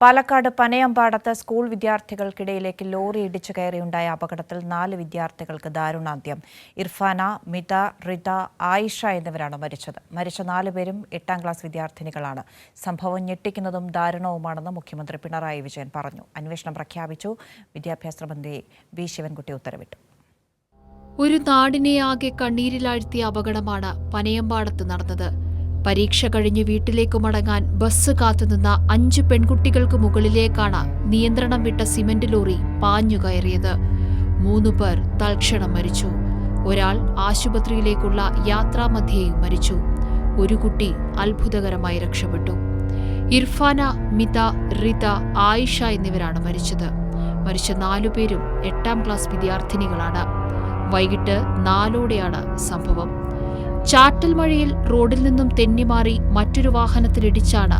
പാലക്കാട് പനയമ്പാടത്ത് സ്കൂൾ വിദ്യാർത്ഥികൾക്കിടയിലേക്ക് ലോറി ഇടിച്ചു കയറിയുണ്ടായ അപകടത്തിൽ നാല് വിദ്യാർത്ഥികൾക്ക് ദാരുണാന്ത്യം. ഇർഫാന മിത റിത ആയിഷ എന്നിവരാണ് മരിച്ചത്. മരിച്ച നാലുപേരും എട്ടാം ക്ലാസ് വിദ്യാർത്ഥിനികളാണ്. സംഭവം ഞെട്ടിക്കുന്നതും ദാരുണവുമാണെന്ന് മുഖ്യമന്ത്രി പിണറായി വിജയൻ പറഞ്ഞു. അന്വേഷണം പ്രഖ്യാപിച്ചു. വിദ്യാഭ്യാസ മന്ത്രി വി. ശിവൻകുട്ടി ഉത്തരവിട്ടു. ഒരു നാടിനെയാകെ കണ്ണീരിലാഴ്ത്തിയ അപകടമാണ് പനയമ്പാടത്ത് നടന്നത്. പരീക്ഷ കഴിഞ്ഞ് വീട്ടിലേക്ക് മടങ്ങാൻ ബസ് കാത്തുനിന്ന അഞ്ച് പെൺകുട്ടികൾക്ക് മുകളിലേക്കാണ് നിയന്ത്രണം വിട്ട സിമന്റ് ലോറി പാഞ്ഞു കയറിയത്. മൂന്നു പേർ തൽക്ഷണം മരിച്ചു. ഒരാൾ ആശുപത്രിയിലേക്കുള്ള യാത്രാമധ്യേയും മരിച്ചു. ഒരു കുട്ടി അത്ഭുതകരമായി രക്ഷപ്പെട്ടു. ഇർഫാന മിത റിത ആയിഷ എന്നിവരാണ് മരിച്ചത്. മരിച്ച നാലുപേരും എട്ടാം ക്ലാസ് വിദ്യാർത്ഥിനികളാണ്. വൈകിട്ട് നാലോടെയാണ് സംഭവം. ചാറ്റൽ മഴയിൽ റോഡിൽ നിന്നും തെന്നിമാറി മറ്റൊരു വാഹനത്തിലിടിച്ചാണ്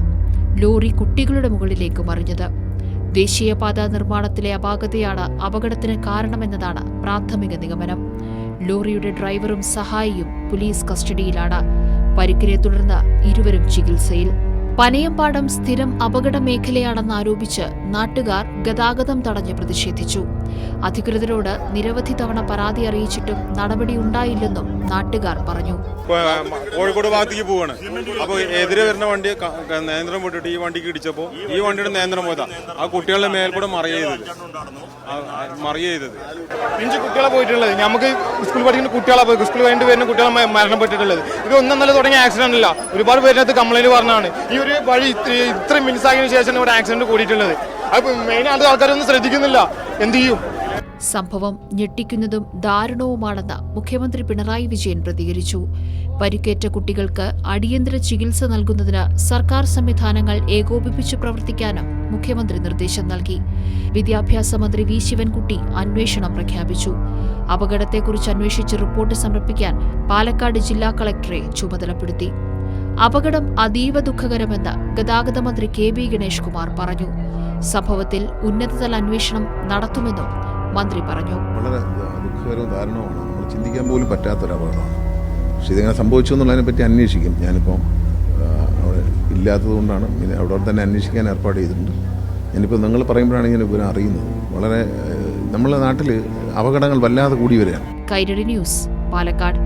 ലോറി കുട്ടികളുടെ മുകളിലേക്ക് മറിഞ്ഞത്. ദേശീയപാത നിർമ്മാണത്തിലെ അപാകതയാണ് അപകടത്തിന് കാരണമെന്നതാണ് പ്രാഥമിക നിഗമനം. ലോറിയുടെ ഡ്രൈവറും സഹായിയും പോലീസ് കസ്റ്റഡിയിലാണ്. പരിക്കിനെ തുടർന്ന് ഇരുവരും ചികിത്സയിൽ. പനയമ്പാടം സ്ഥിരം അപകട മേഖലയാണെന്ന് ആരോപിച്ച് നാട്ടുകാർ ഗതാഗതം തടഞ്ഞ് പ്രതിഷേധിച്ചു. അധികൃതരോട് നിരവധി തവണ പരാതി അറിയിച്ചിട്ടും നടപടിയുണ്ടായില്ലെന്നും നാട്ടുകാർ പറഞ്ഞു. കോഴിക്കോട് ഭാഗത്തേക്ക് പോവാണ്. അപ്പൊ എതിരെ വരുന്ന വണ്ടി നേന്ത്രം വിട്ടിട്ട് ഈ വണ്ടിക്ക് ഇടിച്ചപ്പോ ഈ വണ്ടിയുടെ നിയന്ത്രണം പോയതാ. ആ കുട്ടികളുടെ മേൽക്കൂടെ മറിയ ചെയ്തത്. മറിയ ചെയ്തത്. അഞ്ച് കുട്ടികളെ പോയിട്ടുള്ളത്. നമുക്ക് സ്കൂൾ പഠിക്കുന്ന കുട്ടികളെ പോയി സ്കൂൾ കഴിഞ്ഞിട്ട് വരുന്ന കുട്ടികളെ മരണപ്പെട്ടിട്ടുള്ളത് ഇത് ഒന്നും നല്ല തുടങ്ങിയ ആക്സിഡന്റ് അല്ല. ഒരുപാട് പേരിനകത്ത് കംപ്ലൈന്റ് പറഞ്ഞാണ് ഈ ഒരു വഴി ഇത്ര- ഇത്രയും മിനിറ്റ്സ് ആയതിനു ശേഷമാണ് ഇവിടെ ആക്സിഡന്റ് കൂടിയിട്ടുള്ളത്. അത് മെയിൻ ആയിട്ട് ആൾക്കാരൊന്നും ശ്രദ്ധിക്കുന്നില്ല. എന്ത് ചെയ്യും? സംഭവം ഞെട്ടിക്കുന്നതും ദാരുണവുമാണെന്ന് മുഖ്യമന്ത്രി പിണറായി വിജയൻ പ്രതികരിച്ചു. പരിക്കേറ്റ കുട്ടികൾക്ക് അടിയന്തര ചികിത്സ നൽകുന്നതിന് സർക്കാർ സംവിധാനങ്ങൾ ഏകോപിപ്പിച്ച് പ്രവർത്തിക്കാനും മുഖ്യമന്ത്രി നിർദ്ദേശം നൽകി. വിദ്യാഭ്യാസ മന്ത്രി വി ശിവൻകുട്ടി അന്വേഷണം പ്രഖ്യാപിച്ചു. അപകടത്തെക്കുറിച്ച് അന്വേഷിച്ച് റിപ്പോർട്ട് സമർപ്പിക്കാൻ പാലക്കാട് ജില്ലാ കളക്ടറെ ചുമതലപ്പെടുത്തി. അപകടം അതീവ ദുഃഖകരമെന്ന് ഗതാഗത മന്ത്രി കെ ബി ഗണേഷ് കുമാർ പറഞ്ഞു. സംഭവത്തിൽ ഉന്നതതല അന്വേഷണം നടത്തുമെന്നും മന്ത്രി പറഞ്ഞു. വളരെ ദുഃഖകരവും ദാരുണവുമാണ്. നമ്മൾ ചിന്തിക്കാൻ പോലും പറ്റാത്തൊരു അപകടമാണ് പക്ഷെ ഇതിങ്ങനെ സംഭവിച്ചു എന്നുള്ളതിനെ പറ്റി അന്വേഷിക്കും. ഞാനിപ്പോൾ അവിടെ ഇല്ലാത്തതുകൊണ്ടാണ് പിന്നെ അവിടെ തന്നെ അന്വേഷിക്കാൻ ഏർപ്പാട് ചെയ്തിട്ടുണ്ട്. ഞാനിപ്പോൾ നിങ്ങൾ പറയുമ്പോഴാണ് ഇങ്ങനെ ഇവരെ അറിയുന്നത്. വളരെ നമ്മളെ നാട്ടിൽ അപകടങ്ങൾ വല്ലാതെ കൂടി വരികയാണ്. കൈരളി ന്യൂസ് പാലക്കാട്.